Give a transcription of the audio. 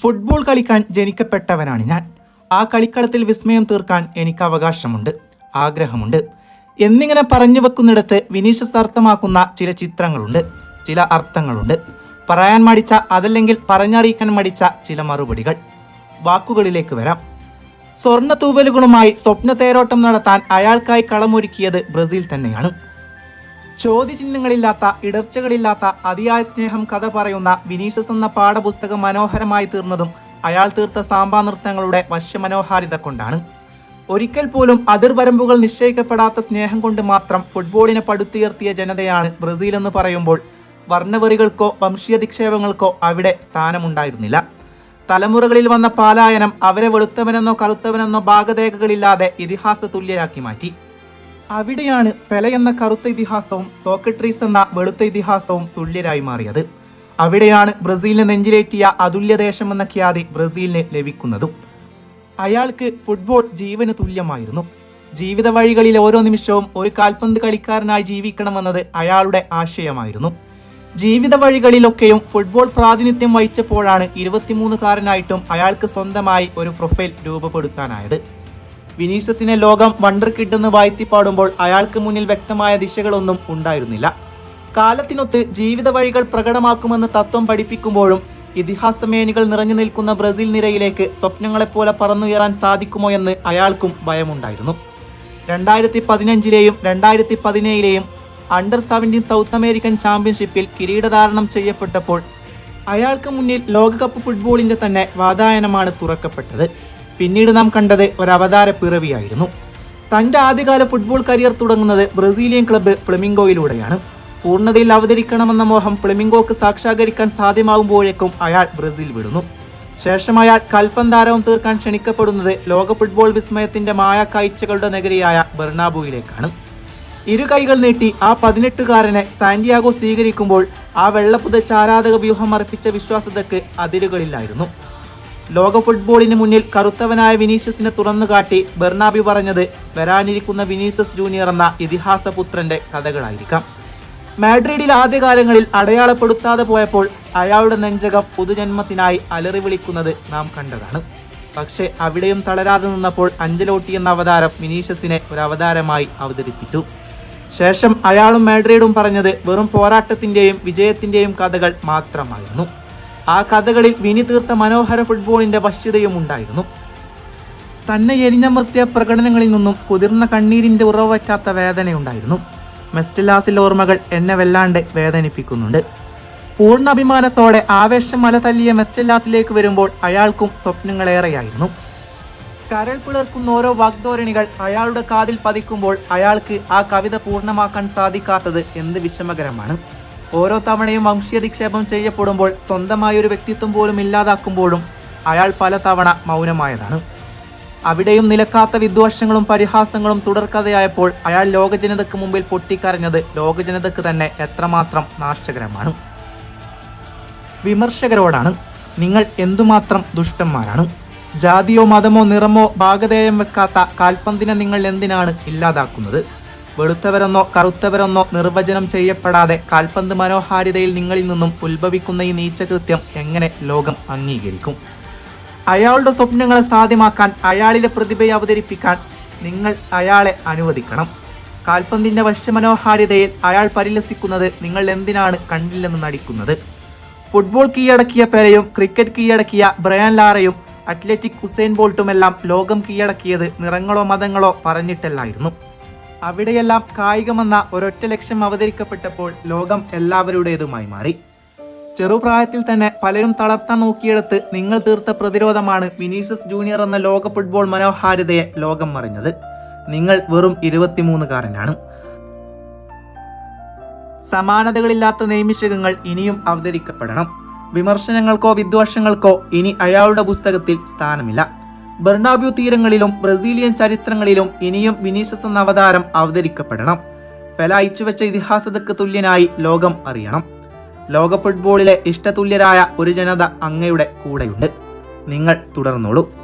Football കളിക്കാൻ ജനിക്കപ്പെട്ടവനാണ് ഞാൻ. ആ കളിക്കളത്തിൽ വിസ്മയം തീർക്കാൻ എനിക്ക് അവകാശമുണ്ട് ആഗ്രഹമുണ്ട്. എന്നിങ്ങനെ പറഞ്ഞു വെക്കുന്നിടത്ത് വിനീഷസ് അർത്ഥമാക്കുന്ന ചില ചിത്രങ്ങളുണ്ട് ചില അർത്ഥങ്ങളുണ്ട്. പറയാൻ മടിച്ച അതല്ലെങ്കിൽ പറഞ്ഞറിയിക്കാൻ മടിച്ച ചില മറുപടികൾ. വാക്കുകളിലേക്ക് വരാം. സ്വർണ തൂവലുകളുമായി സ്വപ്ന തേരോട്ടം നടത്താൻ അയാൾക്കായി കളമൊരുക്കിയത് ബ്രസീൽ തന്നെയാണ്. ചോദ്യചിഹ്നങ്ങളില്ലാത്ത ഇടർച്ചകളില്ലാത്ത അതിയായ സ്നേഹം കഥ പറയുന്ന വിനീഷസ് എന്ന പാഠപുസ്തകം മനോഹരമായി തീർന്നതും അയാൾ തീർത്ത സാമ്പാ നൃത്തങ്ങളുടെ വശ്യമനോഹാരിത കൊണ്ടാണ്. ഒരിക്കൽ പോലും അതിർവരമ്പുകൾ നിശ്ചയിക്കപ്പെടാത്ത സ്നേഹം കൊണ്ട് മാത്രം ഫുട്ബോളിനെ പടുത്തുയർത്തിയ ജനതയാണ് ബ്രസീൽ എന്ന് പറയുമ്പോൾ വർണവെറികൾക്കോ വംശീയധിക്ഷേപങ്ങൾക്കോ അവിടെ സ്ഥാനമുണ്ടായിരുന്നില്ല. തലമുറകളിൽ വന്ന പാലായനം അവരെ വെളുത്തവനെന്നോ കറുത്തവനെന്നോ ഭാഗതേഖകളില്ലാതെ ഇതിഹാസ തുല്യരാക്കി മാറ്റി. അവിടെയാണ് പെല എന്ന കറുത്ത ഇതിഹാസവും സോക്രട്ടീസ് എന്ന വെളുത്ത ഇതിഹാസവും തുല്യരായി മാറിയത്. അവിടെയാണ് ബ്രസീലിനെ നെഞ്ചിലേറ്റിയ അതുല്യദേശം എന്ന ഖ്യാതി ബ്രസീലിന് ലഭിക്കുന്നതും. അയാൾക്ക് ഫുട്ബോൾ ജീവന് തുല്യമായിരുന്നു. ജീവിത വഴികളിൽ ഓരോ നിമിഷവും ഒരു കാൽപന്ത് കളിക്കാരനായി ജീവിക്കണമെന്നത് അയാളുടെ ആശയമായിരുന്നു. ജീവിത വഴികളിലൊക്കെയും ഫുട്ബോൾ പ്രാതിനിധ്യം വഹിച്ചപ്പോഴാണ് ഇരുപത്തിമൂന്നുകാരനായിട്ടും അയാൾക്ക് സ്വന്തമായി ഒരു പ്രൊഫൈൽ രൂപപ്പെടുത്താനായത്. വിനീഷ്യസിനെ ലോകം വണ്ടർ കിഡ് എന്ന് വാഴ്ത്തിപ്പാടുമ്പോൾ അയാൾക്ക് മുന്നിൽ വ്യക്തമായ ദിശകളൊന്നും ഉണ്ടായിരുന്നില്ല. കാലത്തിനൊത്ത് ജീവിത വഴികൾ പ്രകടമാക്കുമെന്ന് തത്വം പഠിപ്പിക്കുമ്പോഴും ഇതിഹാസമേനികൾ നിറഞ്ഞു നിൽക്കുന്ന ബ്രസീൽ നിരയിലേക്ക് സ്വപ്നങ്ങളെപ്പോലെ പറന്നുയരാൻ സാധിക്കുമോ എന്ന് അയാൾക്കും ഭയമുണ്ടായിരുന്നു. രണ്ടായിരത്തി പതിനഞ്ചിലെയും രണ്ടായിരത്തി പതിനേഴിലെയും അണ്ടർ സെവന്റീൻ സൗത്ത് അമേരിക്കൻ ചാമ്പ്യൻഷിപ്പിൽ കിരീടധാരണം ചെയ്യപ്പെട്ടപ്പോൾ അയാൾക്ക് മുന്നിൽ ലോകകപ്പ് ഫുട്ബോളിന്റെ തന്നെ വാതായനമാണ് തുറക്കപ്പെട്ടത്. പിന്നീട് നാം കണ്ടത് അവതാര പിറവിയായിരുന്നു. തന്റെ ആദ്യകാല ഫുട്ബോൾ കരിയർ തുടങ്ങുന്നത് ബ്രസീലിയൻ ക്ലബ്ബ് ഫ്ലെമിംഗോയിലൂടെയാണ്. പൂർണതയിൽ അവതരിക്കണമെന്ന മോഹം ഫ്ലെമിംഗോക്ക് സാക്ഷാത്കരിക്കാൻ സാധ്യമാകുമ്പോഴേക്കും അയാൾ ബ്രസീൽ വിടുന്നു. ശേഷം അയാൾ കൽപ്പന്താരവും തീർക്കാൻ ക്ഷണിക്കപ്പെടുന്നത് ലോക ഫുട്ബോൾ വിസ്മയത്തിന്റെ മായ കാഴ്ചകളുടെ നഗരിയായ ബെർണാബുയിലേക്കാണ് ഇരു കൈകൾ നീട്ടി ആ പതിനെട്ടുകാരനെ സാന്റിയാഗോ സ്വീകരിക്കുമ്പോൾ ആ വെള്ളപ്പുതച്ച ആരാധക വ്യൂഹം അർപ്പിച്ച വിശ്വാസതയ്ക്ക് അതിരുകളില്ലായിരുന്നു. ലോക ഫുട്ബോളിന് മുന്നിൽ കറുത്തവനായ വിനീഷ്യസിനെ തുറന്നു കാട്ടി ബെർണാബി പറഞ്ഞത് വരാനിരിക്കുന്ന വിനീഷ്യസ് ജൂനിയർ എന്ന ഇതിഹാസപുത്രന്റെ കഥകളായിരിക്കാം. മാഡ്രിഡിൽ ആദ്യകാലങ്ങളിൽ അടയാളപ്പെടുത്താതെ പോയപ്പോൾ അയാളുടെ നെഞ്ചകം പുതുജന്മത്തിനായി അലറി വിളിക്കുന്നത് നാം കണ്ടതാണ്. പക്ഷേ അവിടെയും തളരാതെ നിന്നപ്പോൾ അഞ്ചലോട്ടി എന്ന അവതാരം വിനീഷ്യസിനെ ഒരു അവതാരമായി അവതരിപ്പിച്ചു. ശേഷം അയാളും മാഡ്രിഡും പറഞ്ഞത് വെറും പോരാട്ടത്തിന്റെയും വിജയത്തിന്റെയും കഥകൾ മാത്രമായിരുന്നു. ആ കഥകളിൽ വിനി തീർത്ത മനോഹര ഫുട്ബോളിന്റെ വശ്യതയും ഉണ്ടായിരുന്നു. തന്നെ എരിഞ്ഞമർത്തിയ പ്രകടനങ്ങളിൽ നിന്നും കുതിർന്ന കണ്ണീരിന്റെ ഉറവറ്റാത്ത വേദനയുണ്ടായിരുന്നു മെസ്റ്റലാസിൽ ഓർമ്മകൾ എന്നെ വല്ലാണ്ട് വേദനിപ്പിക്കുന്നുണ്ട്. പൂർണ അഭിമാനത്തോടെ ആവേശം മല തല്ലിയ മെസ്റ്റലാസിലേക്ക് വരുമ്പോൾ അയാൾക്കും സ്വപ്നങ്ങളേറെയായിരുന്നു. കരൾ പിളർക്കുന്ന ഓരോ വാഗ്ധോരണികൾ അയാളുടെ കാതിൽ പതിക്കുമ്പോൾ അയാൾക്ക് ആ കവിത പൂർണമാക്കാൻ സാധിക്കാത്തത് എന്ത് വിഷമകരമാണ്. ഓരോ തവണയും വംശീയധിക്ഷേപം ചെയ്യപ്പെടുമ്പോൾ സ്വന്തമായ ഒരു വ്യക്തിത്വം പോലും ഇല്ലാതാക്കുമ്പോഴും അയാൾ പല തവണ മൗനമായതാണ്. അവിടെയും നിലക്കാത്ത വിദ്വേഷങ്ങളും പരിഹാസങ്ങളും തുടർക്കഥയായപ്പോൾ അയാൾ ലോകജനതയ്ക്ക് മുമ്പിൽ പൊട്ടിക്കരഞ്ഞത് ലോകജനതയ്ക്ക് തന്നെ എത്രമാത്രം നാശകരമാണ്. വിമർശകരോടാണ് നിങ്ങൾ എന്തുമാത്രം ദുഷ്ടന്മാരാണ്? ജാതിയോ മതമോ നിറമോ ഭാഗധേയം വെക്കാത്ത കാൽപന്തിനെ നിങ്ങൾ എന്തിനാണ് ഇല്ലാതാക്കുന്നത്? വെളുത്തവരെന്നോ കറുത്തവരെന്നോ നിർവചനം ചെയ്യപ്പെടാതെ കാൽപന്ത് മനോഹാരിതയിൽ നിങ്ങളിൽ നിന്നും ഉത്ഭവിക്കുന്ന ഈ നീച്ചകൃത്യം എങ്ങനെ ലോകം അംഗീകരിക്കും? അയാളുടെ സ്വപ്നങ്ങളെ സാധ്യമാക്കാൻ അയാളിലെ പ്രതിഭയെ അവതരിപ്പിക്കാൻ നിങ്ങൾ അയാളെ അനുവദിക്കണം. കാൽപന്തിന്റെ വശ്യമനോഹാരിതയിൽ അയാൾ പരിലസിക്കുന്നത് നിങ്ങൾ എന്തിനാണ് കണ്ടില്ലെന്ന് നടിക്കുന്നത്? ഫുട്ബോൾ കീഴടക്കിയ പെരയും ക്രിക്കറ്റ് കീഴടക്കിയ ബ്രയാൻ ലാറയും അത്ലറ്റിക് ഉസൈൻ ബോൾട്ടുമെല്ലാം ലോകം കീഴടക്കിയത് നിറങ്ങളോ മതങ്ങളോ പറഞ്ഞിട്ടല്ലായിരുന്നു. അവിടെയെല്ലാം കായികമെന്ന ഒരൊറ്റ ലക്ഷ്യം അവതരിക്കപ്പെട്ടപ്പോൾ ലോകം എല്ലാവരുടേതുമായി മാറി. ചെറുപ്രായത്തിൽ തന്നെ പലരും തളർത്താൻ നോക്കിയെടുത്ത് നിങ്ങൾ തീർത്ത പ്രതിരോധമാണ് വിനീഷ്യസ് ജൂനിയർ എന്ന ലോക ഫുട്ബോൾ മനോഹാരിതയെ ലോകം മറിഞ്ഞത്. നിങ്ങൾ വെറും ഇരുപത്തിമൂന്നുകാരനാണ്. സമാനതകളില്ലാത്ത നൈമിഷികങ്ങൾ ഇനിയും അവതരിക്കപ്പെടണം. വിമർശനങ്ങൾക്കോ വിദ്വേഷങ്ങൾക്കോ ഇനി അയാളുടെ പുസ്തകത്തിൽ സ്ഥാനമില്ല. ബെർണാബ്യൂ തീരങ്ങളിലും ബ്രസീലിയൻ ചരിത്രങ്ങളിലും ഇനിയും വിനീഷസ് എന്ന അവതാരം അവതരിക്കപ്പെടണം. പെല അയച്ചുവെച്ച ഇതിഹാസതക്ക് തുല്യനായി ലോകം അറിയണം. ലോക ഫുട്ബോളിലെ ഇഷ്ടതുല്യരായ ഒരു ജനത അങ്ങയുടെ കൂടെയുണ്ട്. നിങ്ങൾ തുടർന്നോളൂ.